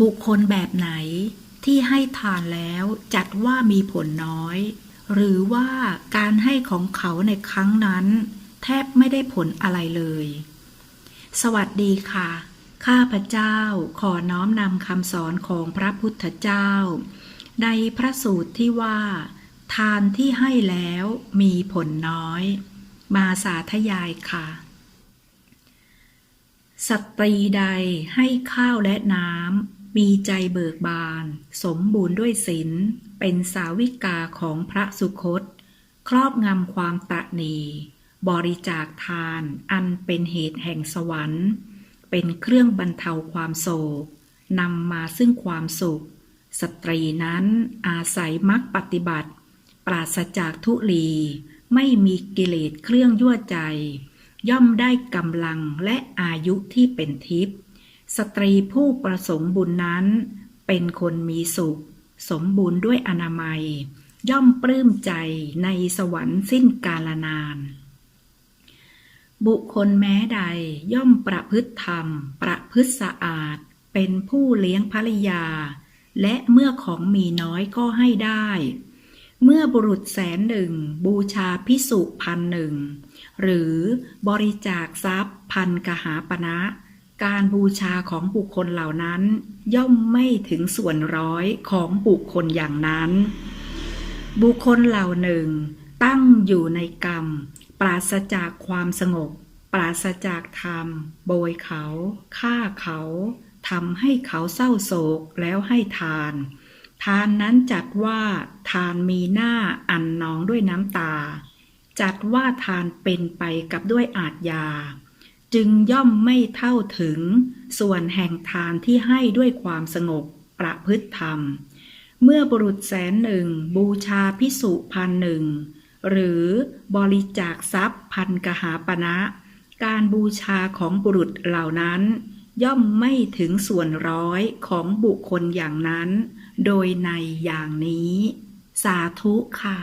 บุคคลแบบไหนที่ให้ทานแล้วจัดว่ามีผลน้อย หรือว่าการให้ของเขาในครั้งนั้น แทบไม่ได้ผลอะไรเลย สวัสดีค่ะ ข้าพเจ้าขอน้อมนำคำสอนของพระพุทธเจ้า ในพระสูตรที่ว่า ทานที่ให้แล้วมีผลน้อย มาสาธยายค่ะสตรีใดให้ข้าวและน้ำ มีใจเบิกบาน สมบูรณ์ด้วยศีลเป็นสาวิกาของพระสุคต ครอบงำความตะนี บริจาคทาน อันเป็นเหตุแห่งสวรรค์ เป็นเครื่องบรรเทาความโศกนำมาซึ่งความสุข สตรีนั้นอาศัยมรรคปฏิบัติ ปราศจากทุลี ไม่มีกิเลสเครื่องยั่วใจ ย่อมได้กำลังและอายุที่เป็นทิพย์ สตรีผู้ประสงค์บุญนั้น เป็นคนมีสุข สมบูรณ์ด้วยอนามัย ย่อมปลื้มใจในสวรรค์สิ้นกาลนาน บุคคลแม้ใดย่อมประพฤติธรรม ประพฤติสะอาด เป็นผู้เลี้ยงภริยา และเมื่อของมีน้อยก็ให้ได้ เมื่อบุรุษแสนหนึ่ง บูชาพิสุพันหนึ่ง หรือบริจาคทรัพย์พันกหาปณะ การบูชาของบุคคลเหล่านั้น ย่อมไม่ถึงส่วนร้อยของบุคคลอย่างนั้น บุคคลเหล่าหนึ่ง ตั้งอยู่ในกรรม ปราศจากความสงบ ปราศจากธรรม โบยเขาฆ่าเขาทำให้เขาเศร้าโศกแล้วให้ทาน ทานนั้นจัดว่าทานมีหน้าอันนองด้วยน้ำตา จัดว่าทานเป็นไปกับด้วยอาทยา จึงย่อมไม่เท่าถึง ส่วนแห่งทานที่ให้ด้วยความสงบประพฤติธรรม เมื่อบุรุษแสนหนึ่ง บูชาพิสุพันหนึ่ง หรือบริจาคทรัพย์พันกหาปณะการบูชาของบุรุษเหล่านั้น ย่อมไม่ถึงส่วนร้อยของบุคคลอย่างนั้น โดยในอย่างนี้ สาธุค่ะ